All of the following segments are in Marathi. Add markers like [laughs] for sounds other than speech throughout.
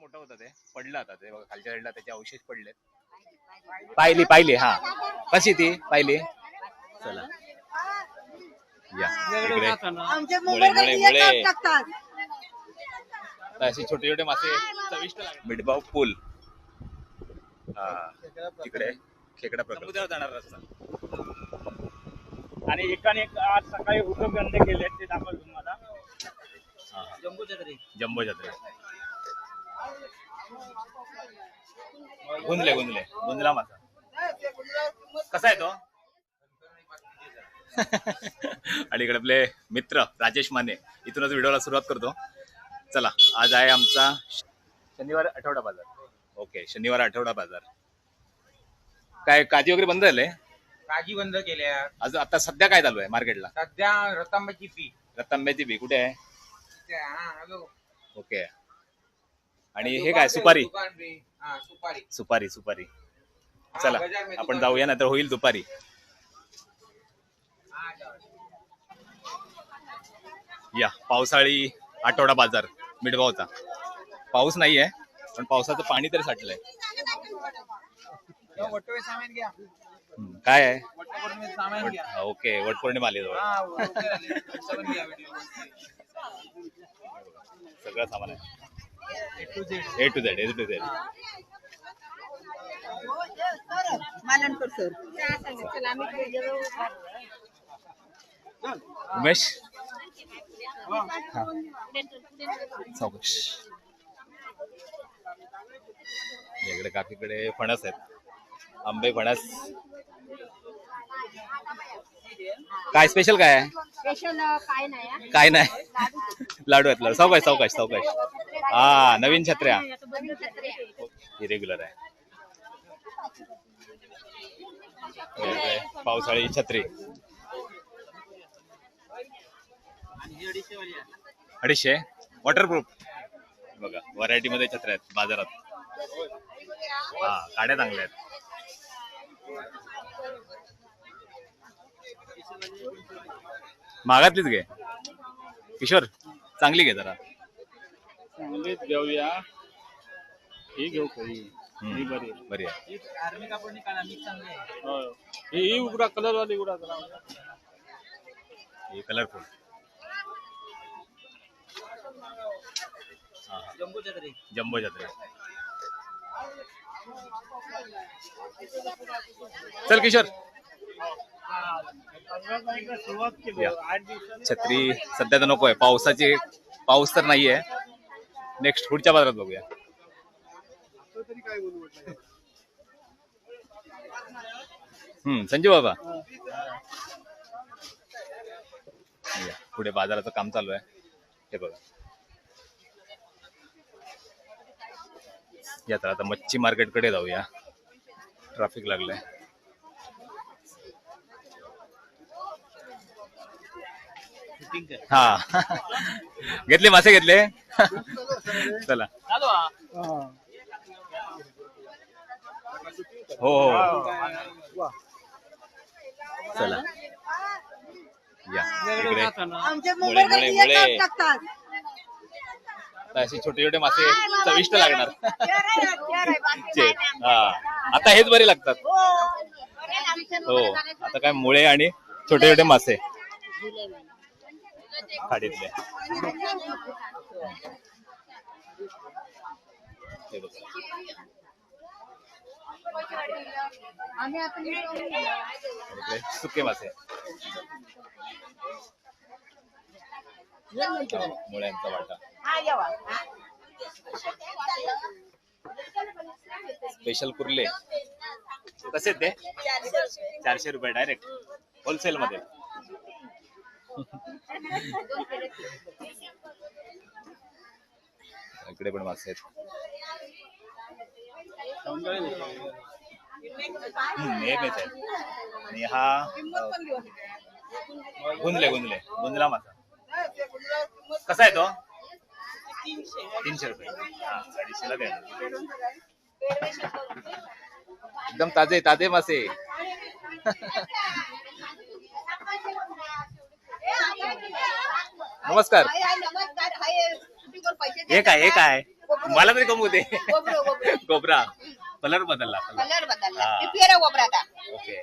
मोठं होतं ते. पडलं आता ते बघा खालच्या साईडला त्याचे अवशेष पडले पाहिली पाहिली हा. कशी ती पाहिली चला. या. इकडे. आमचे मुळे, मुळे, मुंबईकडे मुळे. एकच टाकतात. तर असे छोटे छोटे मासे चविष्ट मिठभाव पूल हा. तिकडे खेकडा प्रकल्प. समुद्रावर जाणार रस्ता. आणि एकाने एक आज सकाळी हुकम बंद केले ते दाखवलं तुम्हाला. जम्बू छत्री जम्बो जत्रे गुंजले गुंजले गुंजला मासा कसा आहे तो? [laughs] आणि इकडे आपले मित्र राजेश माने. इथूनच व्हिडिओला सुरुवात करतो. चला आज आहे आमचा शनिवार आठवडा बाजार. ओके शनिवार आठवडा बाजार. काय काजी वगैरे बंद झाले? काजी बंद केल्या आज आता सध्या काय चालू आहे मार्केटला? सध्या रतांबाची पी रतांब्याची बी कुठे आहे. ओके आणि हे काय सुपारी. हा, सुपारी. सुपारी सुपारी. चला आपण. जाऊया ना तर होईल दुपारी. या पावसाळी आठवडा बाजार मिठभावचा पाऊस नाहीये पण पावसाचं पाणी तरी साठलंय. काय आहे? ओके वटपौर्णिमा आली जवळ. सगळं सामान आहे. A to Z A to Z Malankar sir. Umesh? चौकश. इकडे काकीकडे फणस आहेत. आंबे फणस. काय स्पेशल काय? आहे स्पेशल काय नाही. काय नाही. लाडू आहेत लाडू. सावकाश सावकाश सावकाश हा नवीन छत्र्या. ही रेग्युलर आहे. आहे पावसाळी छत्री. अडीचशे. वॉटरप्रूफ बघा व्हरायटी मध्ये छत्र्या आहेत बाजारात. हा काड्या चांगल्या आहेत. महागातलीच घे. किशोर चांगली घे जरा. चांगलीच घेऊया ही घेऊ खरी हम्म. ही बरी आहे. बरी आहे. आर्मी कापडनी काढा मिक्स चांगली आहे. उघडा कलर वाली उघडा जरा. ही कलरफुल जम्बो छत्री जम्बो छत्री. चल किशोर. या. छत्री सध्या तर नको आहे. पावसाची पाऊस तर नाहीये. नेक्स्ट पुढच्या बाजारात बघूया. हम्म संजू बाबा. या, पुढे बाजाराचं काम चालू आहे. हे बघा. या तर आता मच्छी मार्केटकडे जाऊया. ट्रॅफिक लागलंय. हा. [laughs] घेतले मासे घेतले? [laughs] चला. हो हो चला. या इकडे. आमचे मुळे, मुंबईकडे मुळे. एकच टाकतात. आता असे छोटे छोटे मासे चविष्ट लागणार. [laughs] हा. आता हेच बरे लागतात. हो जाण्याचं आता काय मुळे आणि छोटे छोटे मासे. खाडीतले. [laughs] सुके मासे मुळ्यांचा वाटा स्पेशल कुर्ले. कसे ते? चारशे रुपये डायरेक्ट होलसेल मध्ये. इकडे पण मासे आहेत. आणि हा अ, गुंजले गुंजले गुंजला मासा. कसा आहे तो? तीनशे रुपये. हा अडीचशेला द्या. एकदम ताजे ताजे मासे. [laughs] नमस्कार. हे काय हे काय? गोबरो. मला तरी कमवू दे. गोबरो गोबरो. कोबरा कलर बदलला कलर बदलला. ते पेरा गोबरा आता. ओके.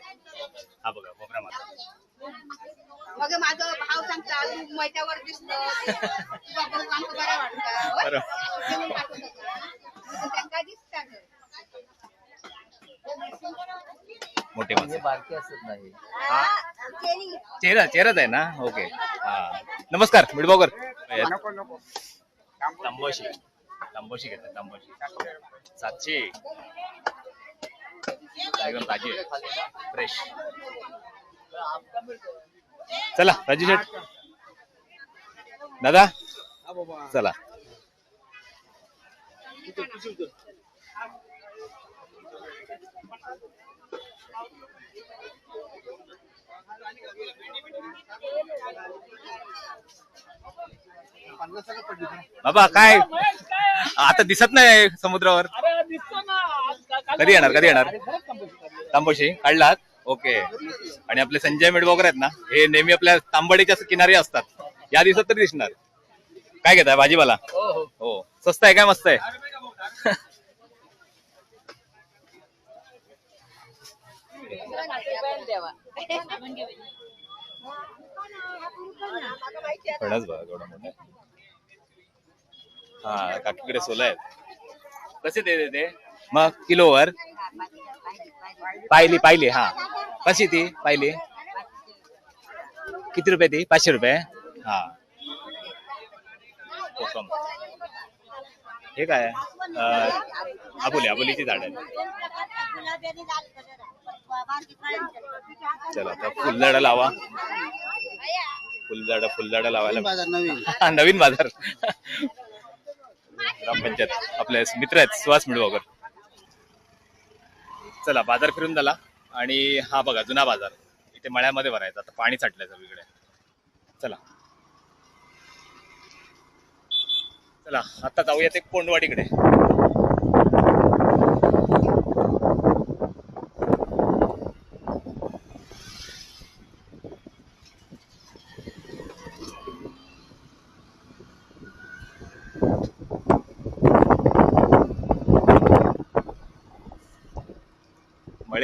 हा बघा कोबरा माझा मग माझं भाव सांगता तू मैत्यावर दिसलं तुझा भाऊ आमचं बरं वाटतं. होय? बरं. म्हणून पाठवत होता. मग त्यांना दिसतं गं. मोठे बारकी असत नाही. हा. चेहरा चेहराच आहे ना? ओके. हा. नमस्कार मिडबावकर नको नको. तंबोशी. तंबोशी. घेतात तंबोशी. सातशे. एकदम ताजी फ्रेश चला राजू शेठ. दादा चला. बाबा काय? आता दिसत नाही समुद्रावर. कधी येणार कधी येणार. तांबोशी काढलात? ओके. आणि आपले संजय मिडबावकर आहेत ना हे नेहमी आपल्या तांबडीच्या किनारी असतात. या दिवसात तरी दिसणार. काय घेताय भाजीपाला? हो स्वस्त आहे काय मस्त आहे? [laughs] फणस बघा. हा काकीकडे सोला आहेत. कसे ते ते- ते मग किलोवर? पाहिली पाहिली हा. कशी ती पाहिली किती रुपये ती? पाचशे रुपये? हा. कोकम हे काय? आहे? अं, आबोली आबोलीची झाड आहे चला आता फुलझाडं लावा. फुलझाडं फुलझाडं लावायला. नवीन बाजार. [laughs] ग्रामपंचायत. आपले मित्र आहेत सुहास मिळवाकर चला बाजार फिरून झाला. आणि हा बघा जुना बाजार. इथे मळ्यामध्ये भरायचा. आता पाणी साठलंय सगळीकडे. चला. चला आता जाऊयात एक कोंडवाडीकडे.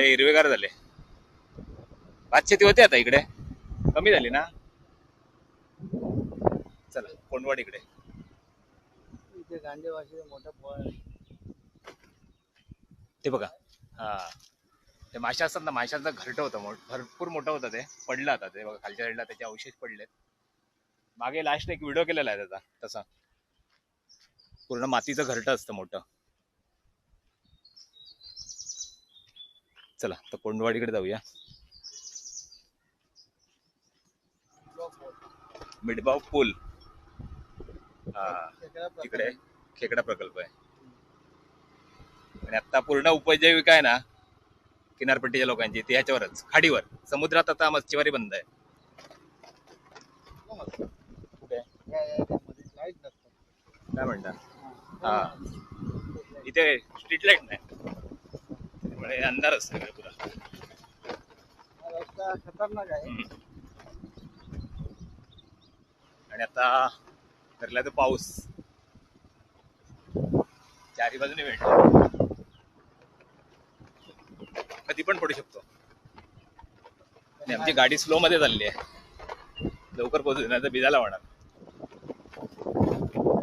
मळे हिरवेगार झाले. भात शेती होते आता इकडे. कमी झाली ना? चला मोठा फळ ते बघा. हा. ते माशा असतात ना माशांचं घरटं होतं भरपूर मोठं होतं ते. पडलं आता ते बघा खालच्या साईडला त्याचे अवशेष पडलेत. मागे लास्ट एक व्हिडिओ केलेला आहे त्याचा तसा. पूर्ण मातीचं घरटं असतं मोठं. चला तर कोंडवाडीकडे जाऊया. मिडबाव पूल हा तिकडे खेकडा प्रकल्प आहे. आणि आता पूर्ण उपजीविका आहे ना किनारपट्टीच्या लोकांची ती ह्याच्यावरच खाडीवर. समुद्रात आता मच्छीमारी बंद आहे. काय म्हणता? हा. इथे स्ट्रीट लाइट नाही. अंधारच अंधार असतो इकडे पुरा रस्ता खतरनाक आहे. आणि आता ठरला तो पाऊस. चारी बाजूने भेटला कधी पण पडू शकतो. आणि आमची गाडी स्लो मध्ये चालली आहे. लवकर पोहोचू नाही तर भिजायला होणार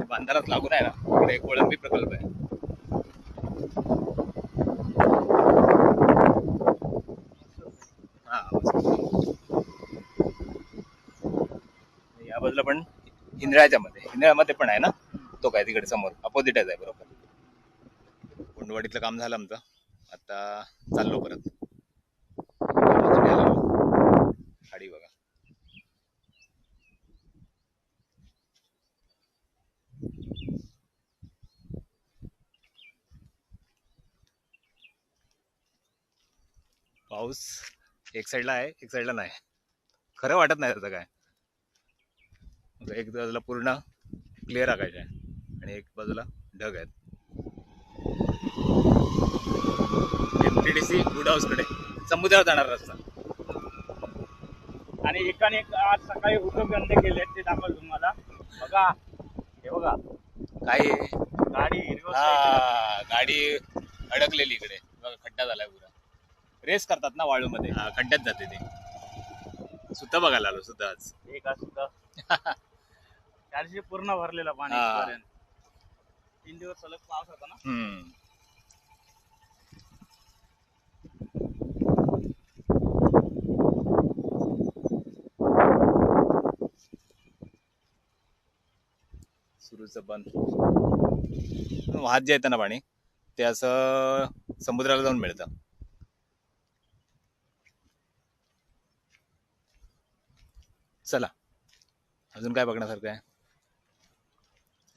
बांधारात लागून आहे ना. इकडे एक कोळंबी प्रकल्प आहे हा मस्त. या पण मध्ये इंद्रामध्ये पण आहे ना? तो काय तिकडे समोर. अपोजिटच आहे बरोबर. कुंडवाडीतलं काम झालं आमचं. आता चाललो परत. खाडी बघा. पाऊस एक साईडला आहे एक साईडला नाही. खरं वाटत नाही त्याचं काय. आता एक बाजूला पूर्ण क्लिअर आकाश आहे आणि एक बाजूला ढग आहेत. M T D C good हाऊसकडे समुद्रावर जाणार रस्ता. आणि एकाने एक आज सकाळी उद्योगधंदे केले ते दाखवलं तुम्हाला. बघा. हे बघा. काय? गाडी हा गाडी अडकलेली इकडे. बघा खड्डा झालाय पुरा. रेस करतात ना वाळूमध्ये? हा खड्ड्यात जाते ते. सुद्धा बघायला आलो सुद्धा आज. एक असतं [laughs] चारशे पूर्ण भरलेला पाणी हा. तीन दिवस सलग पाऊस होता ना. हम्म. सुरूच बंद. वाहत जे येतं ना पाणी ते असं समुद्राला जाऊन मिळतं. चला. अजून काय बघण्यासारखं आहे?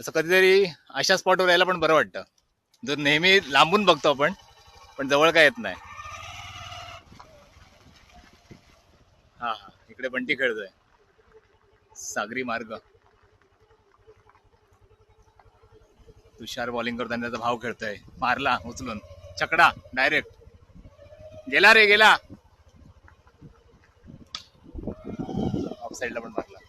असं कधीतरी अशा स्पॉटवर यायला पण बरं वाटतं. जर नेहमी लांबून बघतो आपण पण जवळ काय येत नाही. हा हा इकडे बंटी खेळतोय. सागरी मार्ग. तुषार बॉलिंग करताना त्याचा भाव खेळतोय. मारला उचलून. छकडा डायरेक्ट गेला रे गेला. ऑफ साईडला पण मारला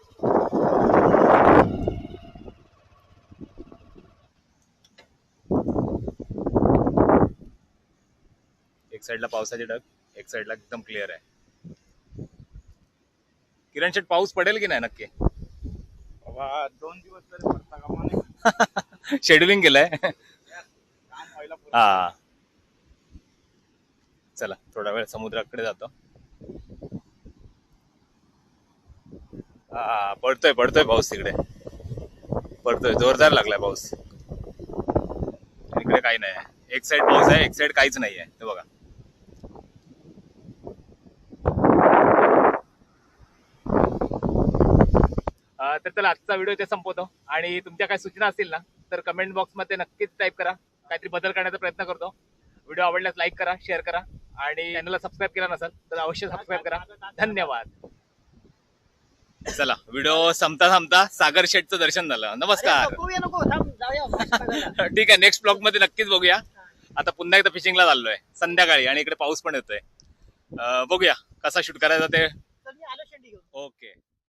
एक साईडला पावसाचे ढग एक साईडला एकदम क्लिअर आहे. किरण शेट पाऊस पडेल की नाही नक्की? बाबा दोन दिवस तरी पडता शेड्युलिंग [laughs] केलंय. हा. चला थोडा वेळ समुद्राकडे जातो. हा पडतोय पडतोय पाऊस तिकडे. पडतोय जोरदार लागलाय पाऊस. इकडे काही नाही एक साइड पाऊस आहे एक साइड काहीच नाही आहे. बघा. तर चला आजचा व्हिडिओ इथे संपवतो. आणि तुमच्या काही सूचना असतील ना तर कमेंट बॉक्समध्ये नक्कीच टाईप करा. काहीतरी बदल करण्याचा प्रयत्न करतो. व्हिडिओ आवडल्यास लाईक करा शेअर करा. आणि चॅनलला सबस्क्राईब केला नसेल तर अवश्य सबस्क्राईब करा. धन्यवाद. चला व्हिडिओ संपता संपता सागर शेठचं दर्शन झालं. नमस्कार. [laughs] ठीक आहे नेक्स्ट ब्लॉगमध्ये नक्कीच बघूया. आता पुन्हा एकदा फिशिंगला चाललोय. संध्याकाळी आणि इकडे पाऊस पण येतोय. बघूया कसा शूट करायचा ते. ओके